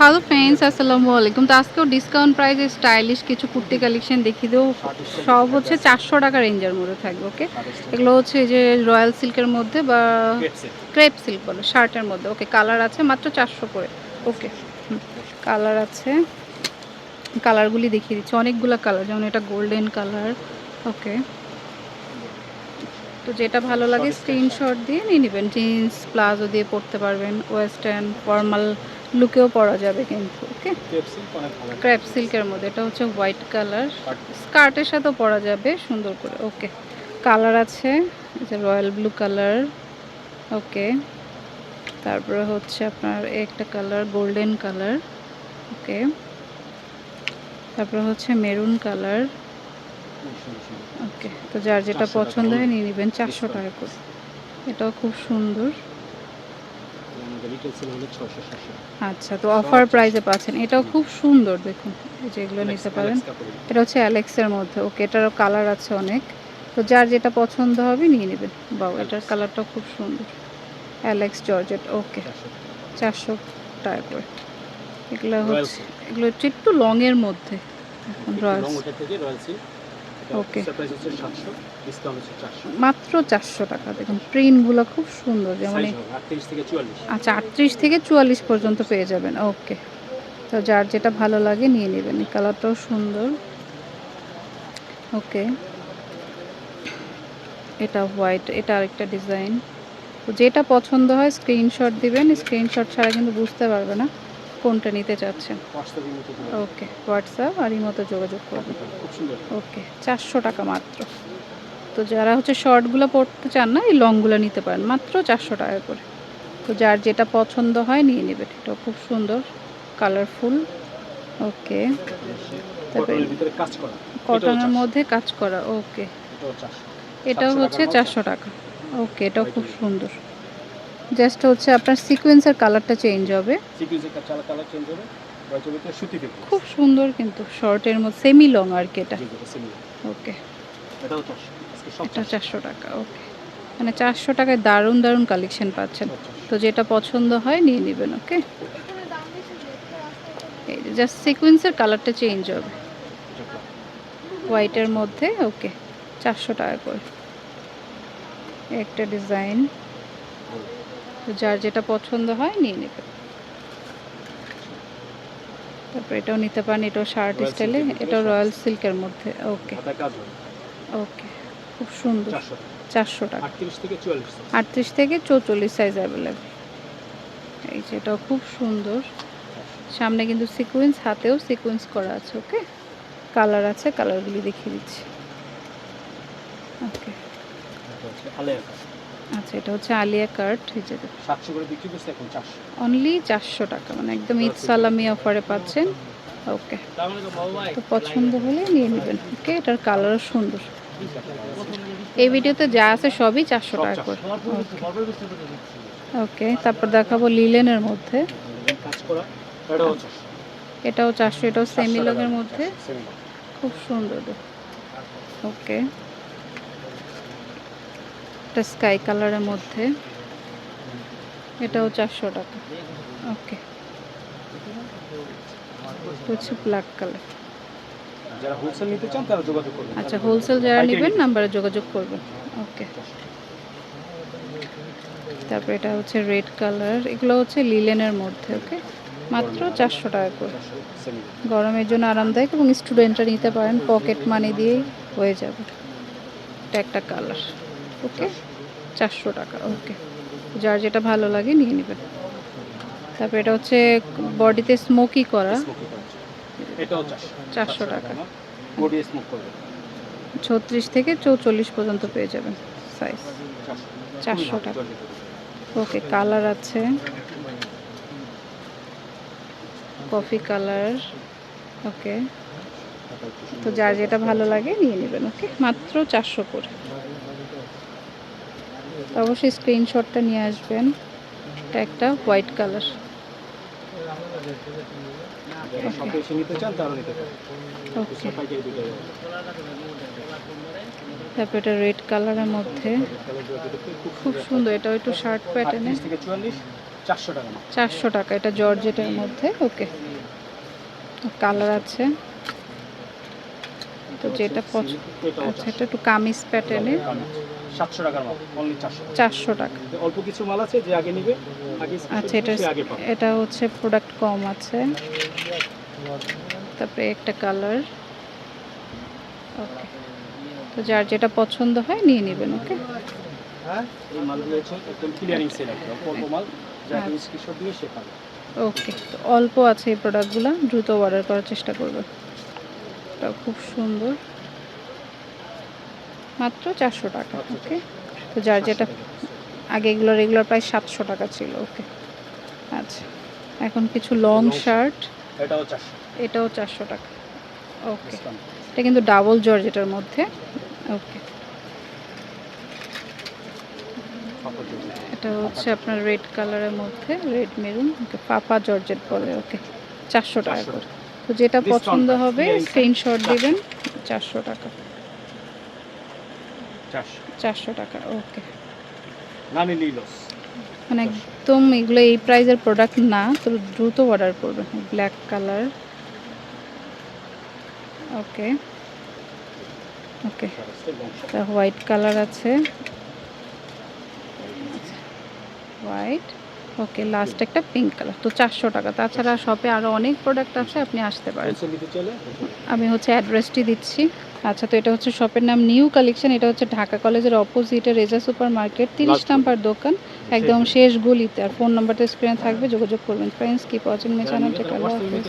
Hello friends আসসালামু আলাইকুম। তো আজকেও ডিসকাউন্ট প্রাইসে স্টাইলিশ কিছু কুর্তি কালেকশন দেখিয়ে দেবো। সব হচ্ছে চারশো টাকা রেঞ্জের মধ্যে থাকবে ওকে এগুলো হচ্ছে যে রয়্যাল সিল্কের মধ্যে বা ক্রেপ সিল্ক বলে শার্টের মধ্যে ওকে কালার আছে মাত্র চারশো করে ওকে কালার আছে। কালারগুলি দেখিয়ে দিচ্ছি, অনেকগুলো কালার যেমন এটা গোল্ডেন কালার ওকে তো যেটা ভালো লাগে স্ক্রিনশট দিয়ে নিয়ে নেবেন জিন্স প্লাজো দিয়ে পরতে পারবেন ওয়েস্টার্ন ফর্মাল লুকেও পরা যাবে কিন্তু ওকে ক্র্যাপ সিল্কের মধ্যে এটা হচ্ছে হোয়াইট কালার স্কার্টের সাথেও পরা যাবে সুন্দর করে ওকে কালার আছে যে রয়্যাল ব্লু কালার ওকে তারপরে হচ্ছে আপনার একটা কালার গোল্ডেন কালার ওকে তারপরে হচ্ছে মেরুন কালার ওকে তো যার যেটা পছন্দ হয় নিয়ে নেবেন চারশো টাকা করে। এটাও খুব সুন্দর। আচ্ছা তো অফার প্রাইসে পাচ্ছেন। এটাও খুব সুন্দর দেখুন এই যে এগুলো নিতে পারেন। এটা হচ্ছে অ্যালেক্সের মধ্যে। ওকে এটারও কালার আছে অনেক। তো যার যেটা পছন্দ হবে নিয়ে নেবেন। বাউ এটার কালারটাও খুব সুন্দর। Alex georgette okay. চারশো টাকা। করে। এগুলো হচ্ছে এগুলো হচ্ছে একটু লংয়ের মধ্যে। Royal Okay. মাত্র চারশো টাকা দেখুন প্রিন্টগুলো খুব সুন্দর যেমন আচ্ছা আটত্রিশ থেকে চুয়াল্লিশ পর্যন্ত পেয়ে যাবেন ওকে তো যার যেটা ভালো লাগে নিয়ে নেবেন কালারটাও সুন্দর। ওকে এটা হোয়াইট এটা আরেকটা ডিজাইন যেটা পছন্দ হয় স্ক্রিনশট দিবেন স্ক্রিনশট ছাড়া কিন্তু বুঝতে পারবে না। কোনটা নিতে চাচ্ছেন ওকে হোয়াটসঅ্যাপ আর এই মতো যোগাযোগ করবেন ওকে চারশো টাকা মাত্র। তো যারা হচ্ছে শর্টগুলো পড়তে চান না এই লংগুলো নিতে পারেন। মাত্র চারশো টাকা করে। তো যার যেটা পছন্দ হয় নিয়ে নেবেন এটাও খুব সুন্দর কালারফুল ওকে তারপরে কটনের কাজ করা। কটনের মধ্যে কাজ করা। ওকে এটাও 400 এটাও 700 হচ্ছে চারশো টাকা। ওকে এটাও খুব সুন্দর। জাস্ট হচ্ছে আপনার সিকোয়েন্সের কালারটা চেঞ্জ হবে। সিকুয়েন্সের কালার চেঞ্জ হবে। খুব সুন্দর কিন্তু শর্টের মধ্যে সেমি লং আর কি এটা। ওকে এটাও 400 আজকে সব এটা চারশো। টাকা ওকে মানে চারশো টাকায় দারুণ দারুণ কালেকশন পাচ্ছেন। তো যেটা পছন্দ হয় নিয়ে নেবেন ওকে এই জাস্ট সিকোয়েন্সের কালারটা চেঞ্জ হবে। হোয়াইটের মধ্যে ওকে চারশো টাকা করে। একটা ডিজাইন যার যেটা পছন্দ হয় নিয়ে নেবেন তারপর এটাও নিতে পারেন এটাও শার্ট স্টাইলে এটাও রয়্যাল সিল্কের মধ্যে ওকে ওকে খুব সুন্দর। 400 চারশো টাকা। 38 থেকে 44 আটত্রিশ থেকে চৌচল্লিশ সাইজ অ্যাভেলেবেল এই যেটাও খুব সুন্দর। সামনে কিন্তু সিকোয়েন্স হাতেও সিকোয়েন্স করা আছে ওকে কালার আছে কালারগুলি দেখিয়ে দিচ্ছি। ওকে আচ্ছা এটা হচ্ছে আলিয়া কার্ট এই যে। 700 করে বিক্রি করছে এখন 400 অনলি চারশো টাকা মানে একদম ঈদ সালামি অফারে পাচ্ছেন। ওকে তো পছন্দ হলে নিয়ে নেবেন। ওকে এটার কালারও সুন্দর। এই ভিডিওতে যা আছে সবই চারশো সব টাকা করে। ওকে তারপর দেখাবো লিলেনের মধ্যে। কাজ করা এটাও 400 এটাও চারশো এটাও সেমি 400 লগের মধ্যে? খুব সুন্দর। ওকে এটা স্কাই কালারের মধ্যে। এটাও চারশো টাকা। ওকে। হচ্ছে ব্ল্যাক কালার যারা হোলসেল নিতে চান তারা যোগাযোগ করবেন। আচ্ছা হোলসেল যারা নেবেন নাম্বারে যোগাযোগ করবেন। ওকে। তারপর এটা হচ্ছে রেড কালার এগুলো হচ্ছে লিলেনের মধ্যে ওকে? মাত্র চারশো টাকা করে। 400 semi log। গরমের জন্য আরামদায়ক এবং স্টুডেন্টরা নিতে পারেন। পকেট মানি দিয়েই হয়ে যাবে। এটা একটা কালার ওকে? চারশো টাকা ওকে যার যেটা ভালো লাগে নিয়ে নেবেন তারপর এটা হচ্ছে বডিতে স্মোকি করা Smoky করা। এটাও 400 400 টাকা। বডি স্মোক করবে। ছত্রিশ থেকে চৌচল্লিশ পর্যন্ত পেয়ে যাবেন সাইজ 400 400 টাকা। ওকে কালার আছে। কফি কালার ওকে তো যার যেটা ভালো লাগে নিয়ে নেবেন ওকে মাত্র চারশো করে। তো অবশ্যই স্ক্রিনশটটা নিয়ে আসবেন। এটা একটা হোয়াইট কালার তারপর এটা রেড কালারের মধ্যে। খুব সুন্দর। এটাও একটু শার্ট প্যাটার্নে 38 থেকে 44 চারশো টাকা মাত্র। চারশো টাকা এটা জর্জেটের মধ্যে। ওকে কালার আছে। তো যেটা পছন্দ আচ্ছা এটা একটু কামিজ প্যাটার্নের সাতশো টাকার মাল অনলি চারশো চারশো টাকা। অল্প কিছু মাল আছে যে আগে নিবে আগে আচ্ছা এটা এটা হচ্ছে প্রোডাক্ট কম আছে। তারপরে একটা কালার ওকে তো যার যেটা পছন্দ হয় নিয়ে নেবেন ওকে? এই মালগুলো হচ্ছে একদম ক্লিয়ারিং সেল অল্প মাল যাকে আচ্ছা। স্ক্রিনশট দিয়ে সে পাবে। ওকে তো অল্প আছে এই প্রোডাক্টগুলো দ্রুত অর্ডার করার চেষ্টা করবে এটা খুব সুন্দর। মাত্র চারশো টাকা ওকে তো যার যেটা আগে এগুলো রেগুলার প্রায় সাতশো টাকা ছিল ওকে আচ্ছা এখন কিছু লং শার্ট এটাও চারশো। টাকা ওকে এটা কিন্তু ডাবল জর্জেটের মধ্যে ওকে এটা হচ্ছে আপনার রেড কালারের মধ্যে red maroon okay papa georgette বলে ওকে চারশো টাকা করে। তো যেটা পছন্দ হবে স্ক্রিনশট দেবেন চারশো টাকা। চারশো। টাকা ওকে। নানি নিলেই মানে একদম এগুলো এই প্রাইজের প্রোডাক্ট না তো দ্রুত অর্ডার করবে black colour okay. Okay white colour আছে। হোয়াইট ওকে লাস্ট একটা পিঙ্ক কালার তো চারশো টাকা। তাছাড়া শপে আরও অনেক প্রোডাক্ট আছে আপনি আসতে পারেন। আমি হচ্ছে অ্যাড্রেসটি দিচ্ছি। আচ্ছা তো এটা হচ্ছে শপের নাম নিউ কালেকশন এটা হচ্ছে ঢাকা কলেজের অপোজিটে রেজা সুপার মার্কেট তিরিশ নাম্বার দোকান একদম শেষ গলিতে। আর ফোন নাম্বারটা স্ক্রিনে থাকবে যোগাযোগ করবেন। Friends keep watching my channel take আল্লাহ হাফেজ